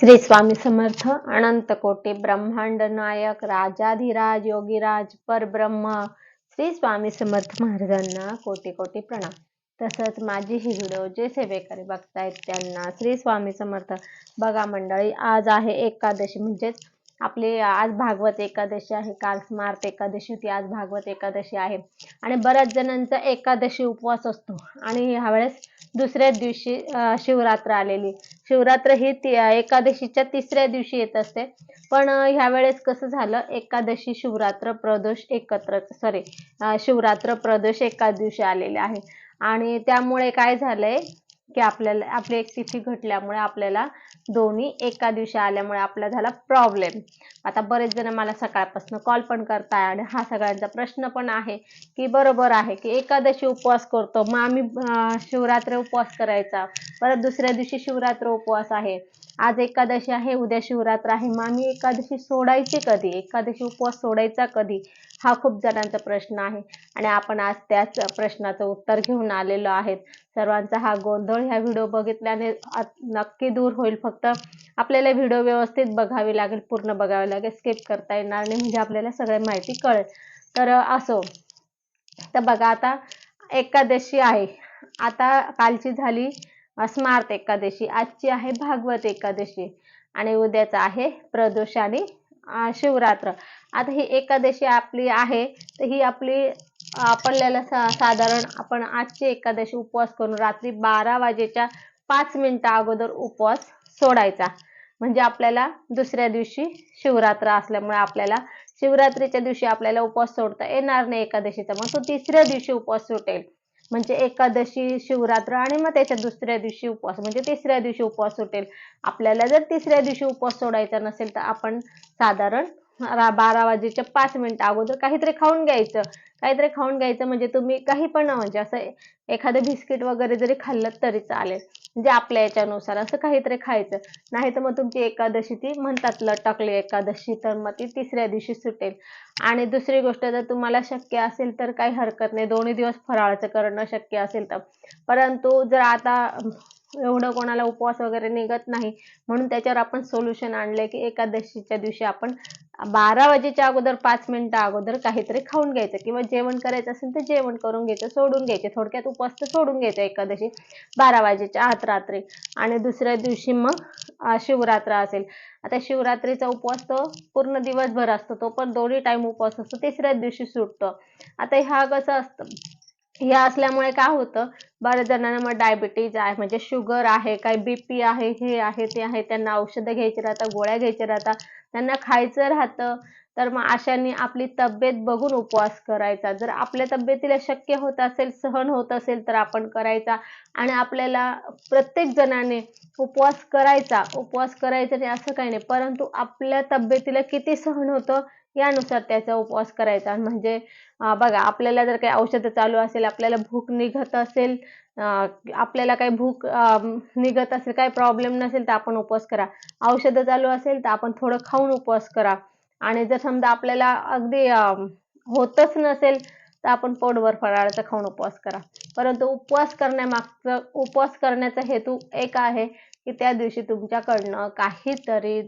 श्री स्वामी समर्थ अनंत कोटी ब्रह्मांड नायक राजाधिराज योगीराज परब्रह्म श्री स्वामी समर्थ महाराजांना कोटी कोटी प्रणाम. तसंच माझी ही व्हिडिओ जे सेवेकरी बघतायत त्यांना श्री स्वामी समर्थ. बघा मंडळी आज आहे एकादशी म्हणजेच आपली आज भागवत एकादशी आहे काल स्मार्त एकादशी होती आज भागवत एकादशी आहे. आणि बऱ्याच जणांचा एकादशी उपवास असतो. आणि ह्यावेळेस दुसऱ्या दिवशी शिवरात्र आलेली. शिवरात्र ही ती- एकादशीच्या तिसऱ्या दिवशी येत असते. पण ह्यावेळेस कसं झालं? एकादशी शिवरात्र प्रदोष एकत्र सॉरी शिवरात्र प्रदोष एका दिवशी आलेले आहे. आणि त्यामुळे काय झालंय? की आपल्याला आपली एक तिथी घटल्यामुळे आपल्याला दोन्ही एका दिवशी आल्यामुळे आपला झाला प्रॉब्लेम आता बरेच जण मला सकाळपासून कॉल पण करताय आणि हा सगळ्यांचा प्रश्न पण आहे की बरोबर आहे की एकादशी उपवास करतो. मग आम्ही शिवरात्र उपवास करायचा. परत दुसऱ्या दिवशी शिवरात्र उपवास आहे. आज एकादशी आहे उद्या शिवरात्र आहे. मग आम्ही एकादशी सोडायची कधी? एकादशी उपवास सोडायचा कधी? हा खूप जणांचा प्रश्न आहे. आणि आपण आज त्याच प्रश्नाचं उत्तर घेऊन आलेलो आहेत. सर्वांचा हा गोंधळ ह्या व्हिडिओ बघितल्याने नक्की दूर होईल. फक्त आपल्याला व्हिडिओ व्यवस्थित बघावी लागेल पूर्ण बघावी लागेल स्किप करता येणार नाही म्हणजे आपल्याला सगळी माहिती कळेल. तर असो. तर बघा आता एकादशी आहे. आता कालची झाली स्मार्त एकादशी. आजची आहे भागवत एकादशी. आणि उद्याचं आहे प्रदोष आणि शिवरात्र. आता ही एकादशी आपली आहे तर ही आपली आपल्याला सा साधारण आपण आजची एकादशी उपवास करून रात्री बारा वाजेच्या पाच मिनिटं अगोदर उपवास सोडायचा. म्हणजे आपल्याला दुसऱ्या दिवशी शिवरात्र असल्यामुळे आपल्याला शिवरात्रीच्या दिवशी आपल्याला उपवास सोडता येणार नाही एकादशीचा. मग तो तिसऱ्या दिवशी उपवास सुटेल. म्हणजे एकादशी शिवरात्र आणि मग त्याच्या दुसऱ्या दिवशी उपवास. म्हणजे तिसऱ्या दिवशी उपवास सुटेल. आपल्याला जर तिसऱ्या दिवशी उपवास सोडायचा नसेल तर आपण साधारण बारा वाजेच्या पाच मिनिट अगोदर काहीतरी खाऊन घ्यायचं. काहीतरी खाऊन घ्यायचं म्हणजे तुम्ही काही पण म्हणजे असं एखादं बिस्किट वगैरे जरी खाल्लं तरी चालेल. म्हणजे आपल्या याच्यानुसार असं काहीतरी खायचं. नाही तर मग तुमची एकादशी ती म्हणतात लटकली एकादशी तर मग ती तिसऱ्या दिवशी सुटेल. आणि दुसरी गोष्ट जर तुम्हाला शक्य असेल तर काही हरकत नाही. दोन्ही दिवस फराळाचं करणं शक्य असेल तर. परंतु जर आता एवढं कोणाला उपवास वगैरे निघत नाही. म्हणून त्याच्यावर आपण सोल्युशन आणलंय की एकादशीच्या दिवशी आपण बारा वाजेच्या अगोदर पाच मिनिटं अगोदर काहीतरी खाऊन घ्यायचं किंवा जेवण करायचं असेल तर जेवण करून घ्यायचं सोडून घ्यायचे. थोडक्यात उपवास तर सोडून घ्यायचा एकादशी बारा वाजेच्या आत रात्री. आणि दुसऱ्या दिवशी मग शिवरात्र असेल. आता शिवरात्रीचा उपवास तो पूर्ण दिवसभर असतो. तो पण दोन्ही टाइम उपवास असतो. तिसऱ्याच दिवशी सुटतो. आता ह्या कसं असतं? हे असल्यामुळे काय होतं बऱ्याच जणांना मग डायबिटीज आहे म्हणजे शुगर आहे काही बीपी आहे हे आहे ते आहे त्यांना औषधं घ्यायची राहतात गोळ्या घ्यायच्या राहतात त्यांना खायचं राहतं तर मग अशांनी आपली तब्येत बघून उपवास करायचा. जर आपल्या तब्येतीला शक्य होत असेल सहन होत असेल तर आपण करायचा. आणि आपल्याला प्रत्येक जणाने उपवास करायचा उपवास करायचा नाही असं काही नाही परंतु आपल्या तब्येतीला किती सहन होतं यानुसार त्याचा उपवास करायचा. म्हणजे बघा आपल्याला जर काही औषधं चालू असेल आपल्याला भूक निघत असेल आपल्याला काही भूक निघत असेल काही प्रॉब्लेम नसेल तर आपण उपवास करा. औषधं चालू असेल तर आपण थोडं खाऊन उपवास करा. आणि जर समजा आपल्याला अगदी होतच नसेल तर आपण पोटभर फराळाचा खाऊन उपवास करा. परंतु उपवास करण्यामागचं उपवास करण्याचा हेतू एक आहे की त्या दिवशी तुमच्याकडनं काहीतरी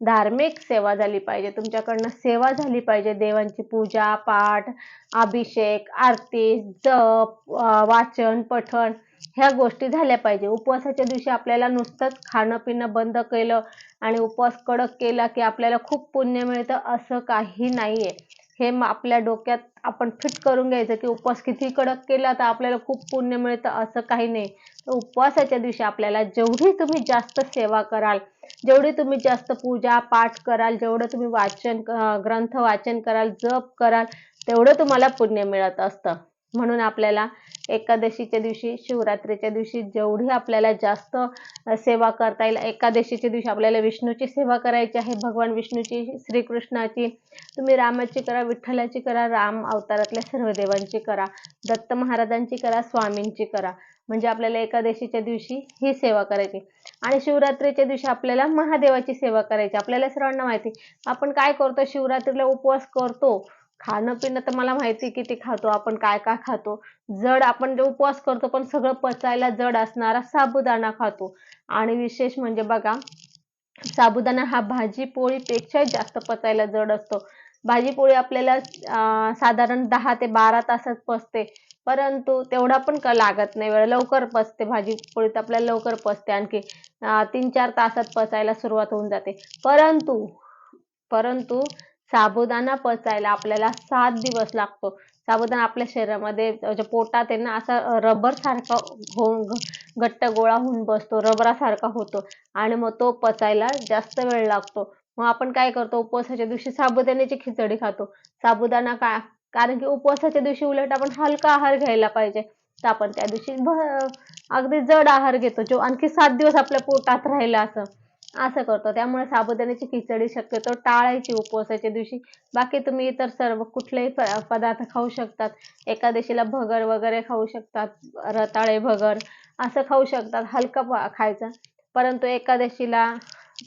धार्मिक सेवा झाली पाहिजे. तुमच्याकडनं सेवा झाली पाहिजे. देवांची पूजा पाठ अभिषेक आरती जप वाचन पठण ह्या गोष्टी झाल्या पाहिजे. उपवासाच्या दिवशी आपल्याला नुसतंच खाणं पिणं बंद केलं आणि उपवास कडक केला की आपल्याला खूप पुण्य मिळतं असं काही नाहीये. हे मग आपल्या डोक्यात आपण फिट करून घ्यायचं की उपवास किती कडक केला तर आपल्याला खूप पुण्य मिळतं असं काही नाही. तर उपवासाच्या दिवशी आपल्याला जेवढी तुम्ही जास्त सेवा कराल जेवढी तुम्ही जास्त पूजा पाठ कराल जेवढं तुम्ही वाचन ग्रंथ वाचन कराल जप कराल तेवढं तुम्हाला पुण्य मिळत असतं. म्हणून आपल्याला एकादशीच्या दिवशी शिवरात्रीच्या दिवशी जेवढी आपल्याला जास्त सेवा करता येईल एकादशीच्या दिवशी आपल्याला विष्णूची सेवा करायची आहे भगवान विष्णूची श्रीकृष्णाची तुम्ही रामाची करा विठ्ठलाची करा राम अवतारातल्या सर्व देवांची करा दत्त महाराजांची करा स्वामींची करा. म्हणजे आपल्याला एकादशीच्या दिवशी ही सेवा करायची. आणि शिवरात्रीच्या दिवशी आपल्याला महादेवाची सेवा करायची. आपल्याला सर्वांना माहिती. आपण काय करतो? शिवरात्रीला उपवास करतो. खाणं पिणं तर मला माहिती किती खातो आपण काय काय खातो. जड आपण जे उपवास करतो पण सगळं पचायला जड असणारा साबुदाणा खातो. आणि विशेष म्हणजे बघा साबुदाणा हा भाजी पोळीपेक्षा जास्त पचायला जड असतो. भाजी पोळी आपल्याला साधारण दहा ते बारा तासात पचते. परंतु तेवढा पण का लागत नाही. वेळ लवकर पचते भाजी पोळी तर आपल्याला लवकर पचते. आणखी तीन चार तासात पचायला सुरुवात होऊन जाते. परंतु परंतु साबुदाणा पचायला आपल्याला सात दिवस लागतो. साबुदाणा आपल्या शरीरामध्ये म्हणजे पोटात आहे ना असा रबर सारखा होऊन घट्ट गोळा होऊन बसतो रबरासारखा होतो. आणि मग तो पचायला जास्त वेळ लागतो. मग आपण काय करतो उपवासाच्या दिवशी साबुदाण्याची खिचडी खातो. साबुदाणा का कारण की उपवासाच्या दिवशी उलट आपण हलका आहार घ्यायला पाहिजे. तर आपण त्या दिवशी अगदी जड आहार घेतो जो आणखी सात दिवस आपल्या पोटात राहिला असं. असं करतो. त्यामुळे साबुदाण्याची खिचडी शक्यतो टाळायची उपवासाच्या दिवशी. बाकी तुम्ही इतर सर्व कुठलेही प- पदार्थ खाऊ शकतात. एकादशीला भगर वगैरे खाऊ शकतात. रताळे भगर असं खाऊ शकतात. हलकं प- खायचं. परंतु एकादशीला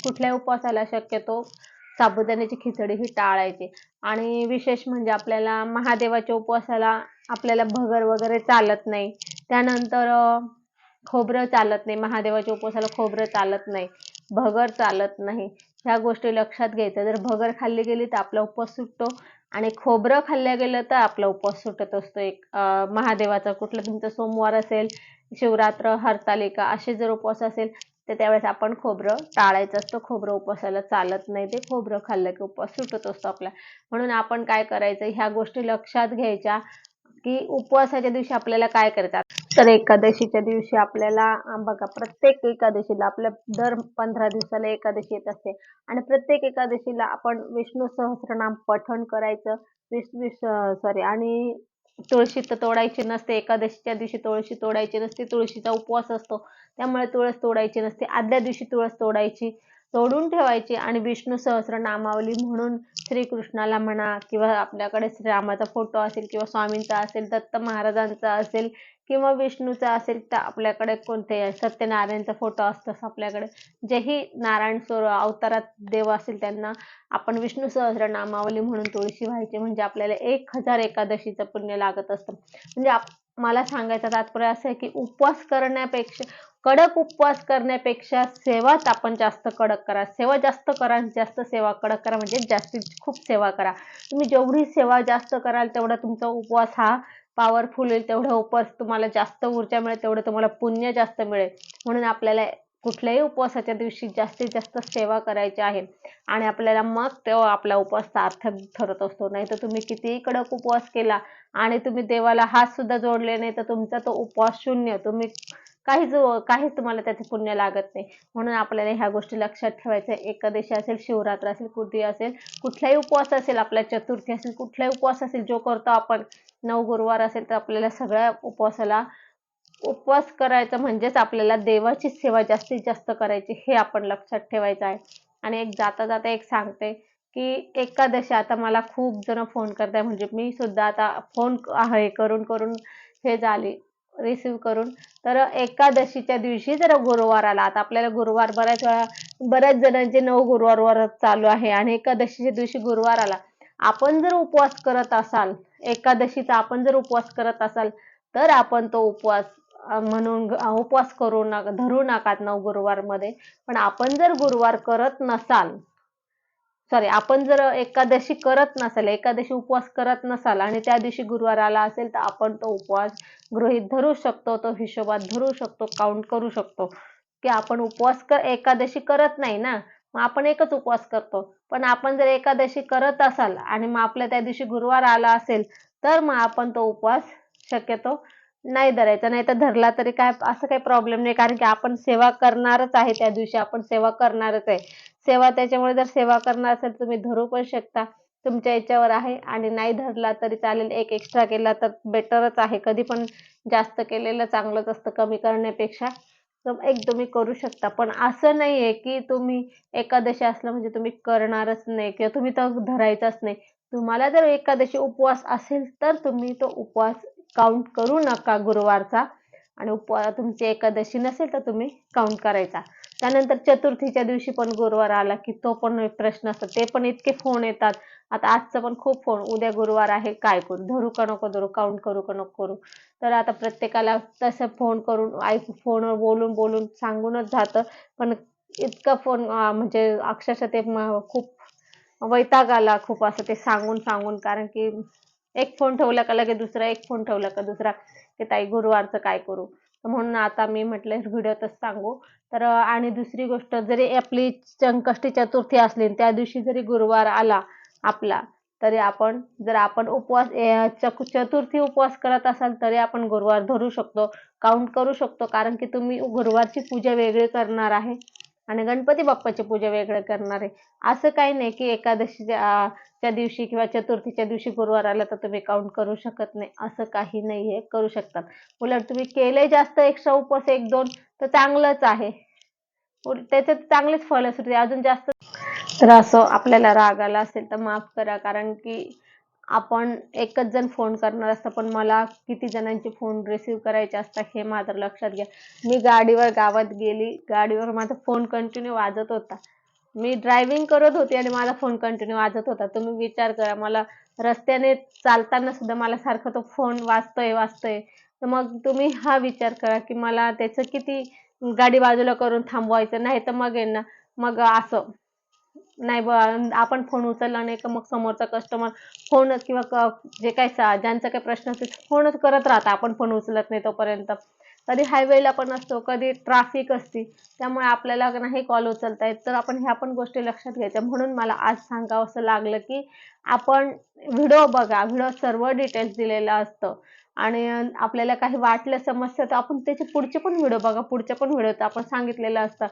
कुठल्याही उपवासाला शक्यतो साबुदाण्याची खिचडी ही टाळायची. आणि विशेष म्हणजे आपल्याला महादेवाच्या उपवासाला आपल्याला भगर वगैरे चालत नाही. त्यानंतर खोबरं चालत नाही. महादेवाच्या उपवासाला खोबरं चालत नाही. भगर चालत नाही. ह्या गोष्टी लक्षात घ्यायच्या. जर भगर खाल्ली गेली तर आपला उपवास सुटतो आणि खोबरं खाल्लं गेलं तर आपला उपवास सुटत असतो. एक महादेवाचा कुठला तुमचा सोमवार असेल शिवरात्र हरतालिका असे जर उपवास असेल तर त्यावेळेस आपण खोबरं टाळायचं असतं. खोबरं उपवासाला चालत नाही. ते खोबरं खाल्लं की उपवास सुटत असतो आपला. म्हणून आपण काय करायचं? ह्या गोष्टी लक्षात घ्यायच्या की उपवासाच्या दिवशी आपल्याला काय करतात? तर एकादशीच्या दिवशी आपल्याला बघा प्रत्येक एकादशीला आपल्या दर पंधरा दिवसाला एकादशी येत असते. आणि प्रत्येक एकादशीला आपण विष्णू सहस्रनाम पठण करायचं. विष्णू सॉरी आणि तुळशी तर तोडायची नसते. एकादशीच्या दिवशी तुळशी तोडायची नसते. तुळशीचा उपवास असतो. त्यामुळे तुळस तोडायची नसते. आदल्या दिवशी तुळस तोडायची तोडून ठेवायची आणि विष्णू सहस्र नामावली म्हणून श्रीकृष्णाला म्हणा किंवा आपल्याकडे श्रीरामाचा फोटो असेल किंवा स्वामींचा असेल दत्त महाराजांचा असेल किंवा विष्णूचा असेल तर आपल्याकडे कोणते सत्यनारायणचा फोटो असतोच आपल्याकडे. जेही नारायण स्वर अवतारात देव असेल त्यांना आपण विष्णू सहस्रनामावली म्हणून तुळशी व्हायची. म्हणजे आपल्याला एक हजार एकादशीचं पुण्य लागत असतं. म्हणजे आप मला सांगायचं तात्पर्य असं आहे की उपवास करण्यापेक्षा कडक उपवास करण्यापेक्षा सेवाच आपण जास्त कडक करा. सेवा जास्त करा जास्त सेवा कडक करा म्हणजे जास्तीत खूप सेवा करा. तुम्ही जेवढी सेवा जास्त कराल तेवढा तुमचा उपवास हा पॉवरफुल होईल तेवढा उपवास तुम्हाला जास्त ऊर्जा मिळेल तेवढं तुम्हाला पुण्य जास्त मिळेल. म्हणून आपल्याला कुठल्याही उपवासाच्या दिवशी जास्तीत जास्त सेवा करायची आहे. आणि आपल्याला मग तेव्हा आपला उपवास सार्थक ठरत असतो. नाही तर तुम्ही कितीही कडक उपवास केला आणि तुम्ही देवाला हात सुद्धा जोडले नाही तर तुमचा तो उपवास शून्य. तुम्ही काहीच काहीच तुम्हाला त्याचे पुण्य लागत नाही. म्हणून आपल्याला ह्या गोष्टी लक्षात ठेवायच्या. एकादशी असेल शिवरात्र असेल कुठे असेल कुठलाही उपवास असेल आपल्या चतुर्थी असेल कुठलाही उपवास असेल जो करतो आपण नऊ गुरुवार असेल तर आपल्याला सगळ्या उपवासाला उपवास करायचा म्हणजेच आपल्याला देवाची सेवा जास्तीत जास्त करायची हे आपण लक्षात ठेवायचं आहे. आणि एक जाता जाता एक सांगते की एकादशी आता मला खूप जण फोन करताय म्हणजे मी सुद्धा आता फोन आहे करून करून हे झाली. रिसीव करून. तर एकादशीच्या दिवशी जर गुरुवार आला आता आपल्याला गुरुवार बऱ्याच वेळा बऱ्याच जणांचे नऊ गुरुवारवर चालू आहे आणि एकादशीच्या दिवशी गुरुवार आला. आपण जर उपवास करत असाल एकादशीचा आपण जर उपवास करत असाल तर आपण तो उपवास म्हणून उपवास करू नका धरू नका नऊ गुरुवारमध्ये. पण आपण जर गुरुवार करत नसाल सॉरी आपण जर एकादशी करत नसाल एकादशी उपवास करत नसाल आणि त्या दिवशी गुरुवार आला असेल तर आपण तो उपवास गृहीत धरू शकतो तो हिशोबात धरू शकतो काउंट करू शकतो. की आपण उपवास कर एकादशी करत नाही ना? मग आपण एकच उपवास करतो. पण आपण जर एकादशी करत असाल आणि मग आपल्या त्या दिवशी गुरुवार आला असेल तर मग आपण तो उपवास शक्यतो नाही धरायचा नाही तर धरला तरी काय असं काही प्रॉब्लेम नाही. कारण की आपण सेवा करणारच आहे त्या दिवशी आपण सेवा करणारच आहे. सेवा त्याच्यामुळे जर सेवा करणार असेल तुम्ही धरू पण शकता. तुमच्या याच्यावर आहे आणि नाही धरला तरी चालेल. एक एक्स्ट्रा केला तर बेटरच आहे. कधी पण जास्त केलेलं चांगलंच असतं कमी करण्यापेक्षा. तर एक तुम्ही करू शकता. पण असं नाही आहे की तुम्ही एकादशी असलं म्हणजे तुम्ही करणारच नाही किंवा तुम्ही तर धरायचाच नाही. तुम्हाला जर एकादशी उपवास असेल तर तुम्ही तो उपवास काउंट करू नका गुरुवारचा. आणि उपवा तुमची एकादशी नसेल तर तुम्ही काउंट करायचा. त्यानंतर चतुर्थीच्या दिवशी पण गुरुवार आला की तो पण प्रश्न असतो. ते पण इतके फोन येतात. आता आजचं पण खूप फोन उद्या गुरुवार आहे काय करू? धरू का नको धरू? काउंट करू का नको करू? तर आता प्रत्येकाला तसं फोन करून ऐक फोनवर बोलून बोलून सांगूनच जातं. पण इतका फोन म्हणजे अक्षरशः ते खूप वैताग आला खूप असं ते सांगून सांगून. कारण की एक फोन ठेवला का लगेच दुसरा एक फोन ठेवला का दुसरा की ताई गुरुवारचं काय करू? म्हणून आता मी म्हटलं व्हिडिओतच सांगू. तर आणि दुसरी गोष्ट जरी आपली संकष्टी चतुर्थी असली त्या दिवशी जरी गुरुवार आला आपला तरी आपण जर आपण उपवास चक- चतुर्थी उपवास करत असाल तरी आपण गुरुवार धरू शकतो काउंट करू शकतो कारण की तुम्ही गुरुवारची पूजा वेगळी करणार आहे. आणि गणपती बाप्पाची पूजा वेगळं करणार आहे. असं काही नाही की एकादशीच्या च्या दिवशी किंवा चतुर्थीच्या दिवशी गुरुवार आला तर तुम्ही काउंट करू शकत नाही. असं काही नाही आहे करू शकतात. उलट तुम्ही केले जास्त एक्स्ट्रा उपवास एक दोन तर चांगलंच आहे. त्याचे त्याच्यात चांगलेच फळ असते अजून जास्त तर असं आपल्याला राग आला असेल तर माफ करा. कारण की आपण एकच जण फोन करणार असतं पण मला किती जणांचे फोन रिसीव करायचे असतात हे मात्र लक्षात घ्या. मी गाडीवर गावात गेली गाडीवर माझा फोन कंटिन्यू वाजत होता. मी ड्रायव्हिंग करत होती आणि माझा फोन कंटिन्यू वाजत होता. तुम्ही विचार करा मला रस्त्याने चालताना सुद्धा मला सारखं तो फोन वाजतोय वाजतोय. तर मग तुम्ही हा विचार करा की मला त्याचं किती गाडी बाजूला करून थांबवायचं नाही तर मग आहे ना मग असं. नाही ब आपण फोन उचलला नाही का मग समोरचा कस्टमर फोनच किंवा क- जे काही सा- ज्यांचा काही प्रश्न असेल फोनच करत राहता आपण फोन उचलत नाही तोपर्यंत. कधी हायवेला पण असतो कधी ट्रॅफिक असते त्यामुळे आपल्याला नाही कॉल उचलता येत. तर आपण ह्या पण गोष्टी लक्षात घ्यायच्या. म्हणून मला आज सांगावं असं लागलं की आपण व्हिडिओ बघा व्हिडिओ सर्व डिटेल्स दिलेलं असतं. आणि आपल्याला काही वाटलं समस्या तर आपण त्याचे पुढचे पण व्हिडिओ बघा. पुढच्या पण व्हिडिओत आपण सांगितलेलं असतं.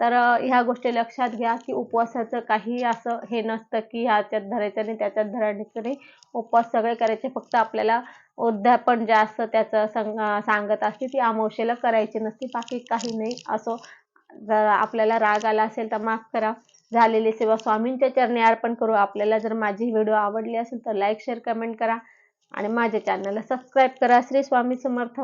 तर ह्या गोष्टी लक्षात घ्या की उपवासाचं काही असं हे नसतं की ह्याच्यात धरायचं आणि त्याच्यात धरायचं नाही. उपवास सगळे करायचे फक्त आपल्याला उद्यापन जे असतं त्याचं संग सांगत असते ती अमावशेला करायची नसते बाकी काही नाही. असो जर आपल्याला राग आला असेल तर माफ करा. झालेली सेवा स्वामींच्या चरणी अर्पण करू. आपल्याला जर माझी व्हिडिओ आवडली असेल तर लाईक शेअर कमेंट करा आणि माझ्या चॅनलला सबस्क्राईब करा. श्री स्वामी समर्थ.